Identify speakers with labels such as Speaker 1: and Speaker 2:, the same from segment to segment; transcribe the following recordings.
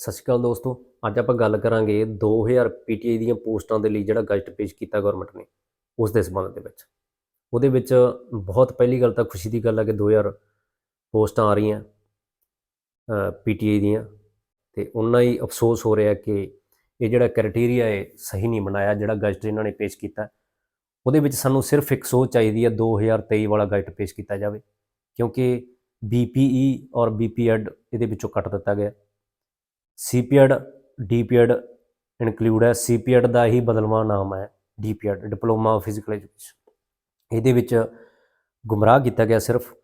Speaker 1: ਸਤਿ ਸ਼੍ਰੀ ਅਕਾਲ ਦੋਸਤੋ, ਅੱਜ ਆਪਾਂ ਗੱਲ ਕਰਾਂਗੇ 2000 ਪੀਟੀਆਈ ਦੀਆਂ ਪੋਸਟਾਂ ਦੇ ਲਈ ਜਿਹੜਾ ਗਜ਼ਟ ਪੇਸ਼ ਕੀਤਾ ਗਵਰਨਮੈਂਟ ਨੇ, ਉਸ ਦੇ ਸੰਬੰਧ ਦੇ ਵਿੱਚ। ਉਹਦੇ ਵਿੱਚ ਬਹੁਤ ਪਹਿਲੀ ਗੱਲ ਤਾਂ ਖੁਸ਼ੀ ਦੀ ਗੱਲ ਹੈ ਕਿ 2000 ਪੋਸਟਾਂ ਆ ਰਹੀਆਂ ਪੀਟੀਆਈ ਦੀਆਂ, ਤੇ ਉਹਨਾਂ ਹੀ ਅਫਸੋਸ ਹੋ ਰਿਹਾ ਕਿ ਇਹ ਜਿਹੜਾ ਕ੍ਰਾਈਟੇਰੀਆ ਹੈ ਸਹੀ ਨਹੀਂ ਬਣਾਇਆ ਜਿਹੜਾ ਗਜ਼ਟ ਇਹਨਾਂ ਨੇ ਪੇਸ਼ ਕੀਤਾ। ਉਹਦੇ ਵਿੱਚ ਸਾਨੂੰ ਸਿਰਫ ਇੱਕ ਸੋਚ ਚਾਹੀਦੀ ਹੈ 2023 ਵਾਲਾ ਗਜ਼ਟ ਪੇਸ਼ ਕੀਤਾ ਜਾਵੇ, ਕਿਉਂਕਿ ਬੀਪੀਈ ਔਰ ਬੀਪੀਐਡ ਇਹਦੇ ਵਿੱਚੋਂ ਕੱਟ ਦਿੱਤਾ ਗਿਆ। ਸੀਪੀਐਡ ਡੀਪੀਐਡ ਇਨਕਲੂਡ ਹੈ। ਸੀਪੀਐਡ ਦਾ ਹੀ ਬਦਲਵਾਂ ਨਾਮ ਹੈ। D P Ed diploma of physical education ਇਹਦੇ ਵਿੱਚ ਗੁੰਮਰਾਹ ਕੀਤਾ ਗਿਆ ਸਿਰਫ।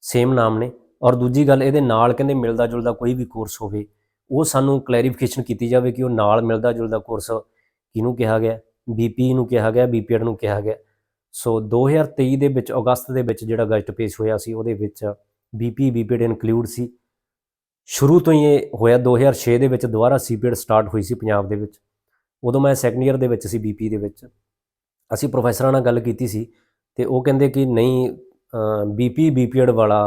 Speaker 1: ਸੇਮ ਨਾਮ ਨੇ। ਔਰ ਦੂਜੀ ਗੱਲ, ਇਹਦੇ ਨਾਲ ਕਹਿੰਦੇ ਮਿਲਦਾ ਜੁਲਦਾ ਕੋਈ ਵੀ ਕੋਰਸ ਹੋਵੇ, ਉਹ ਸਾਨੂੰ ਕਲੈਰੀਫਿਕੇਸ਼ਨ ਕੀਤੀ ਜਾਵੇ ਕਿ ਉਹ ਨਾਲ ਮਿਲਦਾ ਜੁਲਦਾ ਕੋਰਸ ਕਿਹਨੂੰ ਕਿਹਾ ਗਿਆ ਬੀਪੀ ਨੂੰ ਕਿਹਾ ਗਿਆ ਬੀਪੀਐਡ ਨੂੰ ਕਿਹਾ ਗਿਆ। ਸੋ 2023 ਦੇ ਵਿੱਚ, ਅਗਸਤ ਦੇ ਵਿੱਚ ਜਿਹੜਾ ਗਜ਼ਟ ਪੇਸ਼ ਹੋਇਆ ਸੀ, ਉਹਦੇ ਵਿੱਚ ਬੀਪੀ ਬੀਪੀਐਡ ਇਨਕਲੂਡ ਸੀ। ਸ਼ੁਰੂ ਤੋਂ ਹੀ ਇਹ ਹੋਇਆ 2006 ਦੇ ਵਿੱਚ ਦੁਬਾਰਾ ਸੀਪੀਐਡ ਸਟਾਰਟ ਹੋਈ ਸੀ ਪੰਜਾਬ ਦੇ ਵਿੱਚ। ਉਦੋਂ ਮੈਂ ਸੈਕੰਡ ਈਅਰ ਦੇ ਵਿੱਚ ਸੀ ਬੀਪੀ ਦੇ ਵਿੱਚ। ਅਸੀਂ ਪ੍ਰੋਫੈਸਰਾਂ ਨਾਲ ਗੱਲ ਕੀਤੀ ਸੀ ਤੇ ਉਹ ਕਹਿੰਦੇ ਕਿ ਨਹੀਂ ਬੀਪੀ ਬੀਪੀਐਡ ਵਾਲਾ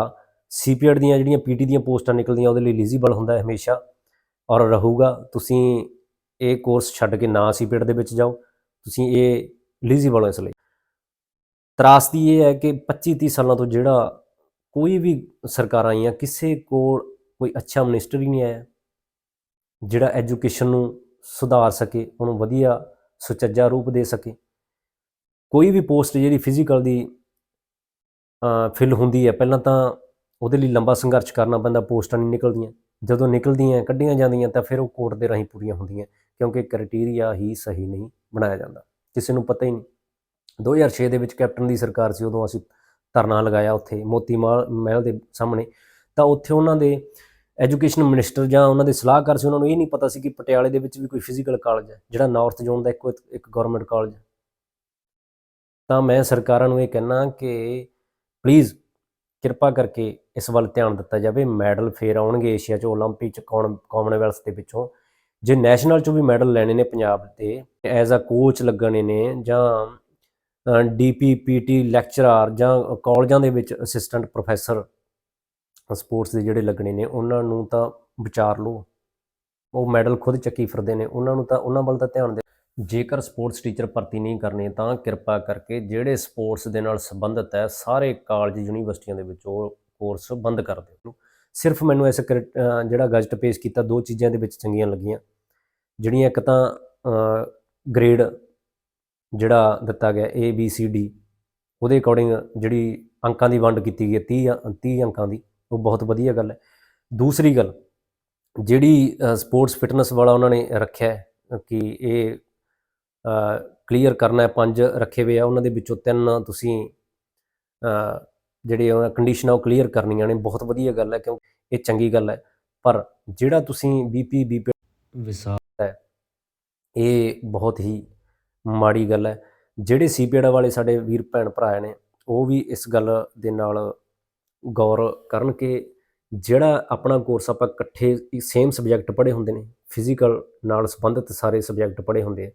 Speaker 1: ਸੀਪੀਐਡ ਦੀਆਂ ਜਿਹੜੀਆਂ ਪੀਟੀ ਦੀਆਂ ਪੋਸਟਾਂ ਨਿਕਲਦੀਆਂ, ਉਹਦੇ ਲਈ ਐਲੀਜੀਬਲ ਹੁੰਦਾ ਹੈ ਹਮੇਸ਼ਾ ਔਰ ਰਹੂਗਾ। ਤੁਸੀਂ ਇਹ ਕੋਰਸ ਛੱਡ ਕੇ ਨਾ ਸੀਪੀਐਡ ਦੇ ਵਿੱਚ ਜਾਓ, ਤੁਸੀਂ ਇਹ ਐਲੀਜੀਬਲ ਹੋ ਇਸ ਲਈ। ਤਰਾਸਦੀ ਇਹ ਹੈ ਕਿ 25 30 ਸਾਲਾਂ ਤੋਂ ਜਿਹੜਾ ਕੋਈ ਵੀ ਸਰਕਾਰਾਂ ਆਈਆਂ, ਕਿਸੇ ਕੋਲ ਕੋਈ ਅੱਛਾ ਮਿਨਿਸਟਰ ਹੀ ਨਹੀਂ ਆਇਆ, ਜਿਹੜਾ ਐਜੂਕੇਸ਼ਨ ਨੂੰ ਸੁਧਾਰ ਸਕੇ, ਉਹਨੂੰ ਵਧੀਆ ਸੁਚੱਜਾ ਰੂਪ ਦੇ ਸਕੇ। ਕੋਈ ਵੀ ਪੋਸਟ ਜਿਹੜੀ ਫਿਜ਼ੀਕਲ ਦੀ ਫਿਲ ਹੁੰਦੀ ਹੈ, ਪਹਿਲਾਂ ਤਾਂ ਉਹਦੇ ਲਈ ਲੰਬਾ ਸੰਘਰਸ਼ ਕਰਨਾ ਪੈਂਦਾ, ਪੋਸਟਾਂ ਨਹੀਂ ਨਿਕਲਦੀਆਂ। ਜਦੋਂ ਨਿਕਲਦੀਆਂ, ਕੱਢੀਆਂ ਜਾਂਦੀਆਂ, ਤਾਂ ਫਿਰ ਉਹ ਕੋਰਟ ਦੇ ਰਾਹੀਂ ਪੂਰੀਆਂ ਹੁੰਦੀਆਂ, ਕਿਉਂਕਿ ਕ੍ਰਾਈਟੇਰੀਆ ਹੀ ਸਹੀ ਨਹੀਂ ਬਣਾਇਆ ਜਾਂਦਾ। ਕਿਸੇ ਨੂੰ ਪਤਾ ਹੀ ਨਹੀਂ। 2006 ਦੇ ਵਿੱਚ ਕੈਪਟਨ ਦੀ ਸਰਕਾਰ ਸੀ, ਉਦੋਂ ਅਸੀਂ ਧਰਨਾ ਲਗਾਇਆ ਉੱਥੇ, ਮੋਤੀ ਮਹਿਲ ਦੇ ਸਾਹਮਣੇ। ਤਾਂ ਉੱਥੇ ਉਹਨਾਂ ਦੇ ਐਜੂਕੇਸ਼ਨ ਮਿਨਿਸਟਰ ਜਾਂ ਉਹਨਾਂ ਦੇ ਸਲਾਹਕਾਰ ਸੀ ਉਹਨਾਂ ਨੂੰ ਇਹ ਨਹੀਂ ਪਤਾ ਸੀ ਕਿ ਪਟਿਆਲੇ ਦੇ ਵਿੱਚ ਵੀ ਕੋਈ ਫਿਜ਼ੀਕਲ ਕਾਲਜ ਹੈ ਜਿਹੜਾ ਨਾਰਥ ਜ਼ੋਨ ਦਾ ਇੱਕੋ ਇੱਕ ਗਵਰਨਮੈਂਟ ਕਾਲਜ ਹੈ ਤਾਂ ਮੈਂ ਸਰਕਾਰਾਂ ਨੂੰ ਇਹ ਕਹਿਣਾ ਕਿ ਪਲੀਜ਼ ਕਿਰਪਾ ਕਰਕੇ ਇਸ ਵੱਲ ਧਿਆਨ ਦਿੱਤਾ ਜਾਵੇ ਮੈਡਲ ਫੇਰ ਆਉਣਗੇ ਏਸ਼ੀਆ 'ਚ 올림픽 'ਚ ਕਾਮਨਵੈਲਥ ਦੇ ਵਿੱਚੋਂ ਜੇ ਨੈਸ਼ਨਲ 'ਚੋਂ ਵੀ ਮੈਡਲ ਲੈਣੇ ਨੇ ਪੰਜਾਬ ਦੇ ਐਜ਼ ਅ ਕੋਚ ਲੱਗਣੇ ਨੇ ਜਾਂ ਡੀਪੀਪੀਟੀ ਲੈਕਚਰਰ ਜਾਂ ਕਾਲਜਾਂ ਦੇ ਵਿੱਚ ਅਸਿਸਟੈਂਟ ਪ੍ਰੋਫੈਸਰ ਸਪੋਰਟਸ ਦੇ ਜਿਹੜੇ ਲੱਗਣੇ ਨੇ, ਉਹਨਾਂ ਨੂੰ ਤਾਂ ਵਿਚਾਰ ਲਓ। ਉਹ ਮੈਡਲ ਖੁਦ ਚੱਕੀ ਫਿਰਦੇ ਨੇ, ਉਹਨਾਂ ਨੂੰ ਤਾਂ, ਉਹਨਾਂ ਵੱਲ ਤਾਂ ਧਿਆਨ ਦੇ। ਜੇਕਰ ਸਪੋਰਟਸ ਟੀਚਰ ਭਰਤੀ ਨਹੀਂ ਕਰਨੇ, ਤਾਂ ਕਿਰਪਾ ਕਰਕੇ ਜਿਹੜੇ ਸਪੋਰਟਸ ਦੇ ਨਾਲ ਸੰਬੰਧਿਤ ਹੈ, ਸਾਰੇ ਕਾਲਜ, ਯੂਨੀਵਰਸਿਟੀਆਂ ਦੇ ਵਿੱਚ ਉਹ ਕੋਰਸ ਬੰਦ ਕਰ ਦਿਓ। ਸਿਰਫ ਮੈਨੂੰ ਇਸ ਜਿਹੜਾ ਗਜ਼ਟ ਪੇਸ਼ ਕੀਤਾ, ਦੋ ਚੀਜ਼ਾਂ ਦੇ ਵਿੱਚ ਚੰਗੀਆਂ ਲੱਗੀਆਂ। ਜਿਹੜੀਆਂ ਇੱਕ ਤਾਂ ਗ੍ਰੇਡ ਜਿਹੜਾ ਦਿੱਤਾ ਗਿਆ, A, B, C, D, ਉਹਦੇ ਅਕੋਰਡਿੰਗ ਜਿਹੜੀ ਅੰਕਾਂ ਦੀ ਵੰਡ ਕੀਤੀ ਗਈ 30 30 ਅੰਕਾਂ ਦੀ। ਉਹ ਬਹੁਤ ਵਧੀਆ ਗੱਲ ਹੈ। ਦੂਸਰੀ ਗੱਲ ਜਿਹੜੀ ਸਪੋਰਟਸ ਫਿਟਨੈਸ ਵਾਲਾ ਉਹਨਾਂ ਨੇ ਰੱਖਿਆ ਕਿ ਇਹ ਕਲੀਅਰ ਕਰਨਾ ਹੈ ਪੰਜ ਰੱਖੇ ਹੋਏ ਆ ਉਹਨਾਂ ਦੇ ਵਿੱਚੋਂ ਤਿੰਨ ਤੁਸੀਂ ਜਿਹੜੇ ਉਹਨਾਂ ਕੰਡੀਸ਼ਨਾਂ ਉਹ ਕਲੀਅਰ ਕਰਨੀਆਂ ਨੇ। ਬਹੁਤ ਵਧੀਆ ਗੱਲ ਹੈ ਕਿਉਂਕਿ ਇਹ ਚੰਗੀ ਗੱਲ ਹੈ। ਪਰ ਜਿਹੜਾ ਤੁਸੀਂ ਬੀਪੀ ਬੀਪੀ ਵਿਸਾਲ ਹੈ ਇਹ ਬਹੁਤ ਹੀ ਮਾੜੀ ਗੱਲ ਹੈ। ਜਿਹੜੇ ਸੀਪੀਐਡ ਵਾਲੇ ਸਾਡੇ ਵੀਰ ਭੈਣ ਭਰਾ ਨੇ ਉਹ ਵੀ ਇਸ ਗੱਲ ਦੇ ਨਾਲ ਗੌਰ ਕਰਨ ਕਿ ਜਿਹੜਾ ਆਪਣਾ ਕੋਰਸ ਆਪਾਂ ਇਕੱਠੇ ਸੇਮ ਸਬਜੈਕਟ ਪੜ੍ਹੇ ਹੁੰਦੇ ਨੇ ਫਿਜ਼ੀਕਲ ਨਾਲ ਸੰਬੰਧਿਤ ਸਾਰੇ ਸਬਜੈਕਟ ਪੜ੍ਹੇ ਹੁੰਦੇ ਆ।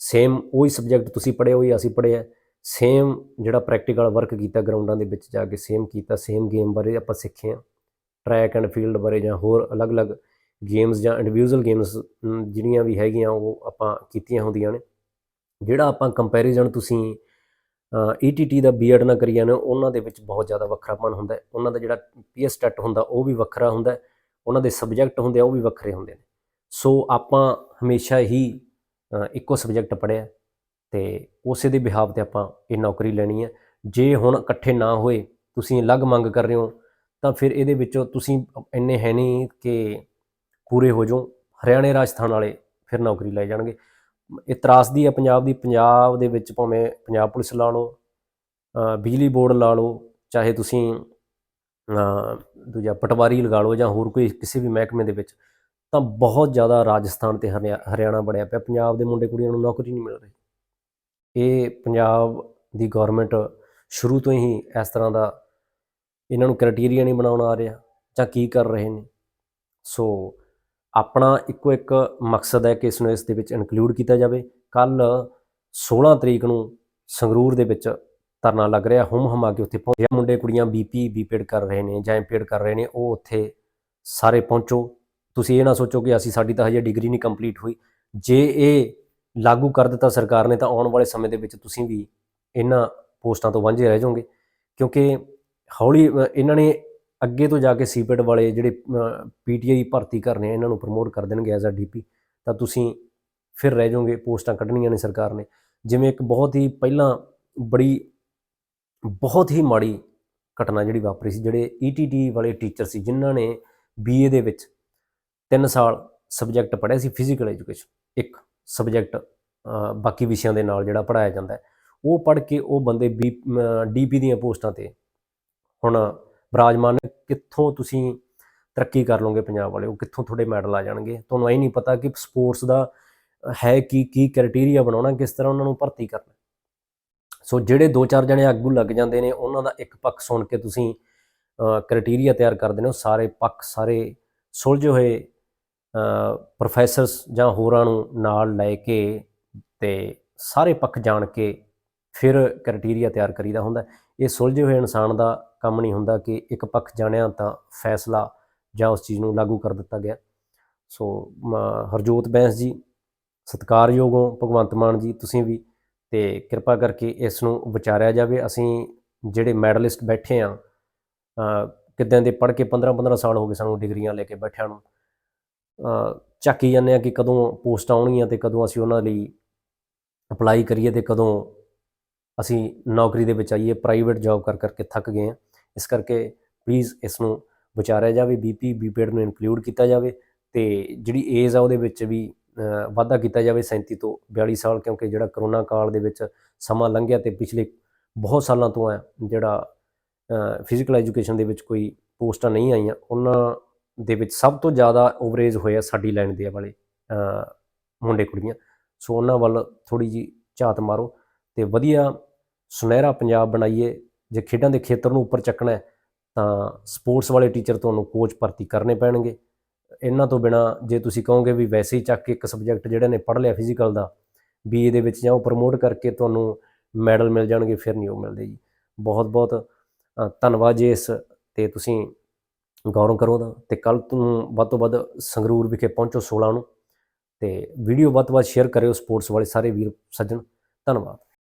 Speaker 1: ਸੇਮ ਉਹੀ ਸਬਜੈਕਟ ਤੁਸੀਂ ਪੜ੍ਹੇ ਹੋਈ ਅਸੀਂ ਪੜ੍ਹੇ ਆ। ਸੇਮ ਜਿਹੜਾ ਪ੍ਰੈਕਟੀਕਲ ਵਰਕ ਕੀਤਾ ਗਰਾਊਂਡਾਂ ਦੇ ਵਿੱਚ ਜਾ ਕੇ ਸੇਮ ਕੀਤਾ ਸੇਮ ਗੇਮ ਬਾਰੇ ਆਪਾਂ ਸਿੱਖੇ ਆ। ਟਰੈਕ ਐਂਡ ਫੀਲਡ ਬਾਰੇ ਜਾਂ ਹੋਰ ਅਲੱਗ-ਅਲੱਗ ਗੇਮਸ ਜਾਂ ਇੰਡੀਵਿਜੂਅਲ ਗੇਮਸ ਜਿਹੜੀਆਂ ਵੀ ਹੈਗੀਆਂ ਉਹ ਆਪਾਂ ਕੀਤੀਆਂ ਹੁੰਦੀਆਂ ਨੇ। ਜਿਹੜਾ ਆਪਾਂ ਕੰਪੈਰੀਜ਼ਨ ਤੁਸੀਂ ਈਟੀਟੀ ਦਾ ਬੀਐਡ ਨਾ ਕਰੀਆਂ ਨੇ, ਉਹਨਾਂ ਦੇ ਵਿੱਚ ਬਹੁਤ ਜ਼ਿਆਦਾ ਵੱਖਰਾਪਣ ਹੁੰਦਾ ਹੈ। ਉਹਨਾਂ ਦਾ ਜਿਹੜਾ ਪੀਐਸ ਟੈਟ ਹੁੰਦਾ, ਉਹ ਵੀ ਵੱਖਰਾ ਹੁੰਦਾ ਉਹਨਾਂ ਦੇ ਸਬਜੈਕਟ ਹੁੰਦੇ ਆ, ਉਹ ਵੀ ਵੱਖਰੇ ਹੁੰਦੇ ਨੇ। ਸੋ ਆਪਾਂ ਹਮੇਸ਼ਾ ਹੀ ਇੱਕੋ ਸਬਜੈਕਟ ਪੜ੍ਹਿਆ ਤੇ ਉਸੇ ਦੇ ਬਿਹਾਵ ਤੇ ਆਪਾਂ ਇਹ ਨੌਕਰੀ ਲੈਣੀ ਹੈ। ਜੇ ਹੁਣ ਇਕੱਠੇ ਨਾ ਹੋਏ, ਤੁਸੀਂ ਅਲੱਗ ਮੰਗ ਕਰ ਰਹੇ ਹੋ, ਤਾਂ ਫਿਰ ਇਹਦੇ ਵਿੱਚੋਂ ਤੁਸੀਂ ਇੰਨੇ ਹੈ ਨਹੀਂ ਕਿ ਪੂਰੇ ਹੋ ਜਾਓ। ਹਰਿਆਣੇ ਰਾਜਸਥਾਨ ਵਾਲੇ ਫਿਰ ਨੌਕਰੀ ਲੈ ਜਾਣਗੇ। ਇਹ ਤਰਾਸਦੀ ਹੈ ਪੰਜਾਬ ਦੀ, ਪੰਜਾਬ ਦੇ ਵਿੱਚ ਭਾਵੇਂ ਪੰਜਾਬ ਪੁਲਿਸ ਲਾ ਲਓ ਬਿਜਲੀ ਬੋਰਡ ਲਾ ਲਓ, ਚਾਹੇ ਤੁਸੀਂ ਦੂਜਾ ਪਟਵਾਰੀ ਲਗਾ ਲਓ ਜਾਂ ਹੋਰ ਕੋਈ ਕਿਸੇ ਵੀ ਮਹਿਕਮੇ ਦੇ ਵਿੱਚ, ਤਾਂ ਬਹੁਤ ਜ਼ਿਆਦਾ ਰਾਜਸਥਾਨ ਤੇ ਹਰਿਆਣਾ ਬਣਿਆ ਪਿਆ। ਪੰਜਾਬ ਦੇ ਮੁੰਡੇ ਕੁੜੀਆਂ ਨੂੰ ਨੌਕਰੀ ਨਹੀਂ ਮਿਲ ਰਹੀ। ਇਹ ਪੰਜਾਬ ਦੀ ਗਵਰਨਮੈਂਟ ਸ਼ੁਰੂ ਤੋਂ ਹੀ ਇਸ ਤਰ੍ਹਾਂ ਦਾ ਇਹਨਾਂ ਨੂੰ ਕ੍ਰਾਈਟੇਰੀਆ ਨਹੀਂ ਬਣਾਉਣ ਆ ਰਿਹਾ ਜਾਂ ਕੀ ਕਰ ਰਹੇ ਨੇ। ਸੋ ਆਪਣਾ ਇੱਕੋ ਇੱਕ ਮਕਸਦ ਹੈ ਕਿ ਇਸ ਨੂੰ ਇਸ ਦੇ ਵਿੱਚ ਇਨਕਲੂਡ ਕੀਤਾ ਜਾਵੇ। ਕੱਲ 16 ਤਰੀਕ ਨੂੰ ਸੰਗਰੂਰ ਦੇ ਵਿੱਚ ਧਰਨਾ ਲੱਗ ਰਿਹਾ, ਹੁਮ ਹਮਾ ਕੇ ਉੱਥੇ ਪਹੁੰਚਿਆ ਮੁੰਡੇ ਕੁੜੀਆਂ ਬੀਪੀ ਬੀਪੀਡ ਕਰ ਰਹੇ ਨੇ ਜਾਂ ਐਮਪੀਡ ਕਰ ਰਹੇ ਨੇ, ਉਹ ਉੱਥੇ ਸਾਰੇ ਪਹੁੰਚੋ। ਤੁਸੀਂ ਇਹ ਨਾ ਸੋਚੋ ਕਿ ਅਸੀਂ, ਸਾਡੀ ਤਾਂ ਹਜੇ ਡਿਗਰੀ ਨਹੀਂ ਕੰਪਲੀਟ ਹੋਈ। ਜੇ ਇਹ ਲਾਗੂ ਕਰ ਦਿੱਤਾ ਸਰਕਾਰ ਨੇ ਤਾਂ ਆਉਣ ਵਾਲੇ ਸਮੇਂ ਦੇ ਵਿੱਚ ਤੁਸੀਂ ਵੀ ਇਹਨਾਂ ਪੋਸਟਾਂ ਤੋਂ ਵਾਂਝੇ ਰਹਿ ਜਾਓਗੇ। ਕਿਉਂਕਿ ਹੌਲੀ ਇਹਨਾਂ ਨੇ ਅੱਗੇ ਤੋਂ ਜਾ ਕੇ ਸੀਪੀਟ ਵਾਲੇ ਜਿਹੜੇ ਪੀਟੀਆਈ ਭਰਤੀ ਕਰਨੇ ਆ, ਇਹਨਾਂ ਨੂੰ ਪ੍ਰਮੋਟ ਕਰ ਦੇਣਗੇ ਐਜ਼ ਅ ਡੀਪੀ ਤਾਂ ਤੁਸੀਂ ਫਿਰ ਰਹਿ ਜਾਓਗੇ, ਪੋਸਟਾਂ ਕੱਢਣੀਆਂ ਨੇ ਸਰਕਾਰ ਨੇ। ਜਿਵੇਂ ਇੱਕ ਬਹੁਤ ਹੀ ਪਹਿਲਾਂ ਬੜੀ, ਬਹੁਤ ਹੀ ਮਾੜੀ ਘਟਨਾ ਜਿਹੜੀ ਵਾਪਰੀ ਸੀ, ਜਿਹੜੇ ਈਟੀਟੀ ਵਾਲੇ ਟੀਚਰ ਸੀ, ਜਿਨ੍ਹਾਂ ਨੇ ਬੀਏ ਦੇ ਵਿੱਚ 3 ਸਾਲ ਸਬਜੈਕਟ ਪੜ੍ਹਿਆ ਸੀ ਫਿਜ਼ੀਕਲ ਐਜੂਕੇਸ਼ਨ ਇੱਕ ਸਬਜੈਕਟ ਬਾਕੀ ਵਿਸ਼ਿਆਂ ਦੇ ਨਾਲ ਜਿਹੜਾ ਪੜਾਇਆ ਜਾਂਦਾ ਉਹ ਪੜ੍ਹ ਕੇ ਉਹ ਬੰਦੇ ਬੀ ਡੀਪੀ ਦੀਆਂ ਪੋਸਟਾਂ ਤੇ ਹੁਣ ਬਰਾਜਮਾਨ, ਕਿੱਥੋਂ ਤੁਸੀਂ ਤਰੱਕੀ ਕਰ ਲਓਗੇ ਪੰਜਾਬ ਵਾਲੇ? ਉਹ ਕਿੱਥੋਂ ਤੁਹਾਡੇ ਮੈਡਲ ਆ ਜਾਣਗੇ? ਤੁਹਾਨੂੰ ਇਹ ਨਹੀਂ ਪਤਾ ਕਿ ਸਪੋਰਟਸ ਦਾ ਹੈ ਕੀ ਕੀ ਕ੍ਰਾਈਟੇਰੀਆ ਬਣਾਉਣਾ, ਕਿਸ ਤਰ੍ਹਾਂ ਉਹਨਾਂ ਨੂੰ ਭਰਤੀ ਕਰਨਾ। ਸੋ ਜਿਹੜੇ ਦੋ ਚਾਰ ਜਣੇ ਆਗੂ ਲੱਗ ਜਾਂਦੇ ਨੇ, ਉਹਨਾਂ ਦਾ ਇੱਕ ਪੱਖ ਸੁਣ ਕੇ ਤੁਸੀਂ ਕ੍ਰਾਈਟੇਰੀਆ ਤਿਆਰ ਕਰਦੇ ਨੇ ਉਹ ਸਾਰੇ ਪੱਖ, ਸਾਰੇ ਸੁਲਝੇ ਹੋਏ ਪ੍ਰੋਫੈਸਰਸ ਜਾਂ ਹੋਰਾਂ ਨੂੰ ਨਾਲ ਲੈ ਕੇ ਤੇ ਸਾਰੇ ਪੱਖ ਜਾਣ ਕੇ ਫਿਰ ਕ੍ਰਾਈਟੇਰੀਆ ਤਿਆਰ ਕਰੀਦਾ ਹੁੰਦਾ। ਇਹ ਸੁਲਝੇ ਹੋਏ ਇਨਸਾਨ ਦਾ ਕੰਮ ਨਹੀਂ ਹੁੰਦਾ ਕਿ ਇੱਕ ਪੱਖ ਜਾਣਿਆ ਤਾਂ ਫੈਸਲਾ ਜਾਂ ਉਸ ਚੀਜ਼ ਨੂੰ ਲਾਗੂ ਕਰ ਦਿੱਤਾ ਗਿਆ। ਸੋ ਮ- ਹਰਜੋਤ ਬੈਂਸ ਜੀ ਸਤਿਕਾਰਯੋਗ ਹੋ ਭਗਵੰਤ ਮਾਨ ਜੀ ਤੁਸੀਂ ਵੀ ਤੇ ਕਿਰਪਾ ਕਰਕੇ ਇਸ ਨੂੰ ਵਿਚਾਰਿਆ ਜਾਵੇ। ਅਸੀਂ ਜਿਹੜੇ ਮੈਡਲਿਸਟ ਬੈਠੇ ਆ ਕਿੱਦਾਂ ਦੇ ਪੜ੍ਹ ਕੇ 15 15 ਸਾਲ ਹੋ ਗਏ ਸਾਨੂੰ ਡਿਗਰੀਆਂ ਲੈ ਕੇ ਬੈਠਿਆਂ ਨੂੰ ਅ, ਝਾਕੀ ਜਾਂਦੇ ਆ ਕਿ ਕਦੋਂ ਪੋਸਟ ਆਉਣਗੀਆਂ ਤੇ ਕਦੋਂ ਅਸੀਂ ਉਹਨਾਂ ਲਈ ਅਪਲਾਈ ਕਰੀਏ ਤੇ ਕਦੋਂ ਅਸੀਂ ਨੌਕਰੀ ਦੇ ਵਿੱਚ ਆਈਏ ਪ੍ਰਾਈਵੇਟ ਜੌਬ ਕਰ ਕਰਕੇ ਥੱਕ ਗਏ ਆ ਇਸ ਕਰਕੇ ਪਲੀਜ਼ ਇਸ ਨੂੰ ਵਿਚਾਰਿਆ ਜਾਵੇ ਬੀਪੀ ਬੀਪੀਐਡ ਨੂੰ ਇਨਕਲੂਡ ਕੀਤਾ ਜਾਵੇ ਤੇ ਜਿਹੜੀ ਏਜ ਆ ਉਹਦੇ ਵਿੱਚ ਵੀ ਵਾਧਾ ਕੀਤਾ ਜਾਵੇ 37 ਤੋਂ 42 ਸਾਲ ਕਿਉਂਕਿ ਜਿਹੜਾ ਕਰੋਨਾ ਕਾਲ ਦੇ ਵਿੱਚ ਸਮਾਂ ਲੰਘਿਆ ਤੇ ਪਿਛਲੇ ਬਹੁਤ ਸਾਲਾਂ ਤੋਂ ਆ ਜਿਹੜਾ ਫਿਜ਼ੀਕਲ ਐਜੂਕੇਸ਼ਨ ਦੇ ਵਿੱਚ ਕੋਈ ਪੋਸਟਾਂ ਨਹੀਂ ਆਈਆਂ, ਉਹਨਾਂ ਦੇ ਵਿੱਚ ਸਭ ਤੋਂ ਜ਼ਿਆਦਾ ਓਵਰੇਜ ਹੋਇਆ ਸਾਡੀ ਲਾਈਨ ਦੇ ਵਾਲੇ ਮੁੰਡੇ ਕੁੜੀਆਂ। ਸੋ ਉਹਨਾਂ ਵੱਲ ਥੋੜੀ ਜੀ ਝਾਤ ਮਾਰੋ। ਤੇ ਵਧੀਆ ਸੁਨਹਿਰਾ ਪੰਜਾਬ ਬਣਾਈਏ, ਜੇ ਖੇਡਾਂ ਦੇ ਖੇਤਰ ਨੂੰ ਉੱਪਰ ਚੱਕਣਾ ਹੈ, ਤਾਂ ਸਪੋਰਟਸ ਵਾਲੇ ਟੀਚਰ ਤੁਹਾਨੂੰ ਕੋਚ ਭਰਤੀ ਕਰਨੇ ਪੈਣਗੇ। ਇਹਨਾਂ ਤੋਂ ਬਿਨਾ ਜੇ ਤੁਸੀਂ ਕਹੋਗੇ ਵੀ ਵੈਸੇ ਹੀ ਚੱਕ ਕੇ ਇੱਕ ਸਬਜੈਕਟ ਜਿਹੜਾ ਨੇ ਪੜ੍ਹ ਲਿਆ ਫਿਜ਼ੀਕਲ ਦਾ ਬੀਏ ਦੇ ਵਿੱਚ ਜਾਂ ਉਹ ਪ੍ਰਮੋਟ ਕਰਕੇ ਤੁਹਾਨੂੰ ਮੈਡਲ ਮਿਲ ਜਾਣਗੇ, ਫਿਰ ਨਹੀਂ ਉਹ ਮਿਲਦੇ ਜੀ। ਬਹੁਤ ਬਹੁਤ ਧੰਨਵਾਦ ਜੀ ਇਸ ਤੇ ਤੁਸੀਂ ਗੌਰਵ ਕਰੋ ਦਾ ਤੇ ਕੱਲ ਤੋਂ ਵੱਧ ਤੋਂ ਵੱਧ ਸੰਗਰੂਰ ਵਿਖੇ ਪਹੁੰਚੋ 16 ਨੂੰ, ਤੇ ਵੀਡੀਓ ਵੱਧ ਤੋਂ ਵੱਧ ਸ਼ੇਅਰ ਕਰਿਓ ਸਪੋਰਟਸ ਵਾਲੇ ਸਾਰੇ ਵੀਰ, ਸੱਜਣ। ਧੰਨਵਾਦ।